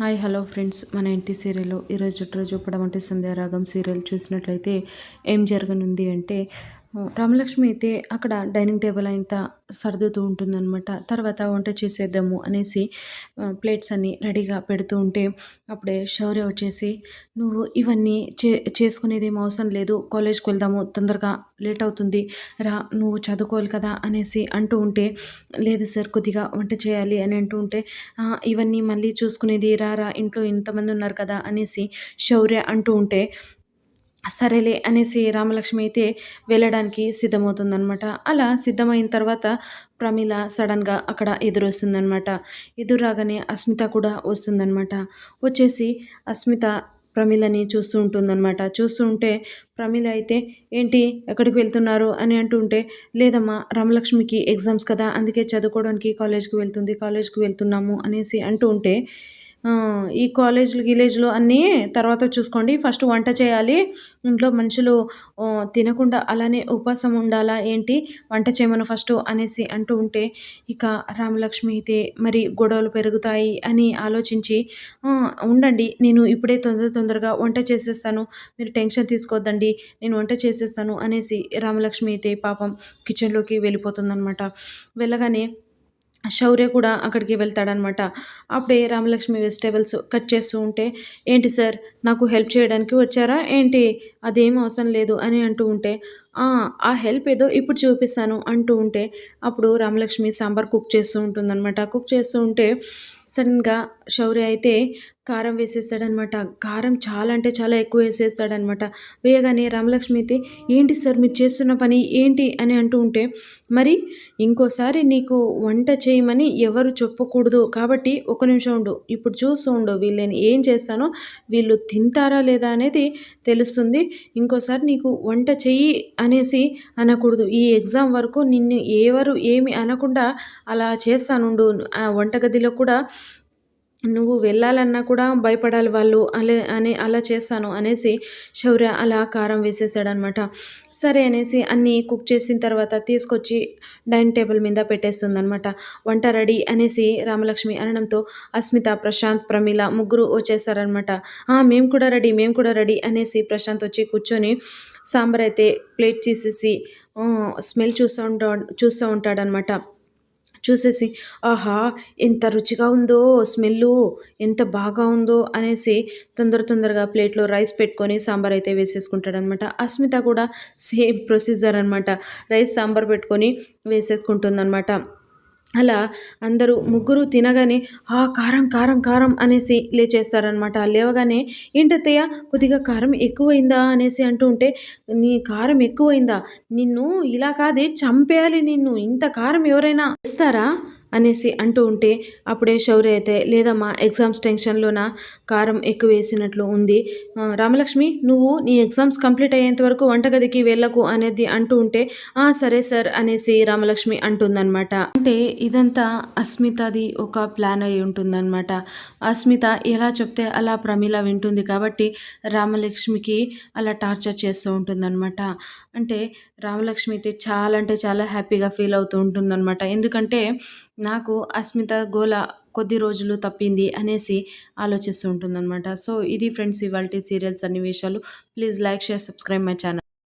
Hi hello friends. మన ఇంటి సీరియల్లో ఈరోజు రోజు అంటే సంధ్యారాగం సీరియల్ చూసినట్లయితే ఏం జరగనుంది అంటే రామలక్ష్మి అయితే అక్కడ డైనింగ్ టేబుల్ అంత సర్దుతూ ఉంటుందన్నమాట. తర్వాత వంట చేసేద్దాము అనేసి ప్లేట్స్ అన్నీ రెడీగా పెడుతూ ఉంటే అప్పుడే శౌర్య వచ్చేసి నువ్వు ఇవన్నీ చే చేసుకునేది ఏం అవసరం లేదు. కాలేజ్కి వెళ్దాము. తొందరగా లేట్ అవుతుంది. రా నువ్వు చదువుకోవాలి కదా అనేసి అంటూ ఉంటే లేదు సార్ కొద్దిగా వంట చేయాలి అని అంటూ ఉంటే ఇవన్నీ మళ్ళీ చూసుకునేది రా రా. ఇంట్లో ఇంతమంది ఉన్నారు కదా అనేసి శౌర్య అంటూ ఉంటే సరేలే అనేసి రామలక్ష్మి అయితే వెళ్ళడానికి సిద్ధమవుతుందనమాట అలా సిద్ధమైన తర్వాత ప్రమీల సడన్గా అక్కడ ఎదురొస్తుందనమాట ఎదురు రాగానే అస్మిత కూడా వస్తుందనమాట వచ్చేసి అస్మిత ప్రమీలని చూస్తూ ఉంటుందన్నమాట. చూస్తూ ఉంటే ప్రమీల అయితే ఏంటి? ఎక్కడికి వెళ్తున్నారు? అని అంటుంటే లేదమ్మా రామలక్ష్మికి ఎగ్జామ్స్ కదా అందుకే చదువుకోవడానికి కాలేజ్కి వెళ్తుంది కాలేజ్కి వెళ్తున్నాము అనేసి అంటూ ఉంటే ఈ కాలేజ్లు గిలేజ్లు అన్నీ తర్వాత చూసుకోండి. ఫస్ట్ వంట చేయాలి. ఇంట్లో మనుషులు తినకుండా అలానే ఉపవాసం ఉండాలా ఏంటి? వంట చేయమను ఫస్ట్ అనేసి అంటూ ఉంటే ఇక రామలక్ష్మి అయితే మరి గొడవలు పెరుగుతాయి అని ఆలోచించి ఉండండి. నేను ఇప్పుడే తొందర తొందరగా వంట చేసేస్తాను. మీరు టెన్షన్ తీసుకోవద్దండి నేను వంట చేసేస్తాను అనేసి రామలక్ష్మి అయితే పాపం కిచెన్లోకి వెళ్ళిపోతుందనమాట వెళ్ళగానే శౌర్య కూడా అక్కడికి వెళ్తాడనమాట. అప్పుడే రామలక్ష్మి వెజిటేబుల్స్ కట్ చేస్తూ ఉంటే ఏంటి సార్ నాకు హెల్ప్ చేయడానికి వచ్చారా? ఏంటి? అదేం అవసరం లేదు అని అంటూ ఉంటే ఆ హెల్ప్ ఏదో ఇప్పుడు చూపిస్తాను అంటూ ఉంటే అప్పుడు రామలక్ష్మి సాంబార్ కుక్ చేస్తూ ఉంటుందన్నమాట. కుక్ చేస్తూ ఉంటే సడన్గా శౌర్య అయితే కారం వేసేస్తాడనమాట కారం చాలా అంటే చాలా ఎక్కువ వేసేస్తాడనమాట వేయగానే రామలక్ష్మి అయితే ఏంటి సార్ మీరు చేస్తున్న పని ఏంటి? అని అంటూ ఉంటే మరి ఇంకోసారి నీకు వంట చేయమని ఎవరు చెప్పకూడదు. కాబట్టి ఒక నిమిషం ఉండు. ఇప్పుడు చూస్తూ ఉండు వీళ్ళని ఏం చేస్తానో వీళ్ళు తింటారా లేదా అనేది తెలుస్తుంది. ఇంకోసారి నీకు వంట చెయ్యి అనేసి అనకూడదు. ఈ ఎగ్జామ్ వరకు నిన్ను ఎవరు ఏమి అనకుండా అలా చేస్తానుండు. ఆ వంటగదిలో కూడా నువ్వు వెళ్ళాలన్నా కూడా భయపడాలి వాళ్ళు అలే అని అలా చేస్తాను అనేసి శౌర్య అలా కారం వేసేసాడనమాట. సరే అనేసి అన్నీ కుక్ చేసిన తర్వాత తీసుకొచ్చి డైనింగ్ టేబుల్ మీద పెట్టేస్తుందనమాట. వంట రెడీ అనేసి రామలక్ష్మి అనడంతో అస్మిత ప్రశాంత్ ప్రమీల ముగ్గురు వచ్చేసారనమాట. మేము కూడా రెడీ మేము కూడా రెడీ అనేసి ప్రశాంత్ వచ్చి కూర్చొని సాంబార్ అయితే ప్లేట్ తీసేసి స్మెల్ చూస్తూ ఉంటా చూస్తూ ఉంటాడనమాట. చూసేసి ఆహా ఎంత రుచిగా ఉందో స్మెల్లు ఎంత బాగా ఉందో అనేసి తొందర తొందరగా ప్లేట్లో రైస్ పెట్టుకొని సాంబార్ అయితే వేసేసుకుంటాడనమాట. అస్మిత కూడా సేమ్ ప్రొసీజర్ అనమాట. రైస్ సాంబార్ పెట్టుకొని వేసేసుకుంటుందన్నమాట అలా అందరూ ముగ్గురు తినగానే ఆ కారం కారం కారం అనేసి లేచేస్తారనమాట లేవగానే ఏంటత్తయ్య కొద్దిగా కారం ఎక్కువైందా? అనేసి అంటూ ఉంటే నీ కారం ఎక్కువైందా? నిన్ను ఇలా కాదే చంపేయాలి నిన్ను. ఇంత కారం ఎవరైనా ఇస్తారా? అనేసి అంటూ ఉంటే అప్పుడే శౌర్య అయితే లేదమ్మా ఎగ్జామ్స్ టెన్షన్లోన? కారం ఎక్కువ వేసినట్లు ఉంది. రామలక్ష్మి నువ్వు నీ ఎగ్జామ్స్ కంప్లీట్ అయ్యేంత వరకు వంటగదికి వెళ్ళకు అనేది అంటూ ఉంటే సరే సార్ అనేసి రామలక్ష్మి అంటుందన్నమాట. అంటే ఇదంతా అస్మితది ఒక ప్లాన్ అయి ఉంటుందన్నమాట. అస్మిత ఎలా చెప్తే అలా ప్రమీల వింటుంది కాబట్టి రామలక్ష్మికి అలా టార్చర్ చేస్తూ ఉంటుందన్నమాట. అంటే రామలక్ష్మి అయితే చాలా అంటే చాలా హ్యాపీగా ఫీల్ అవుతూ ఉంటుందన్నమాట. ఎందుకంటే నాకు అస్మిత గోల కొద్ది రోజులు తప్పింది అనేసి ఆలోచిస్తూ ఉంటుందన్నమాట. సో ఇది ఫ్రెండ్స్ ఇవాళ సీరియల్స్ సన్నివేశాలు. Please like share subscribe my channel.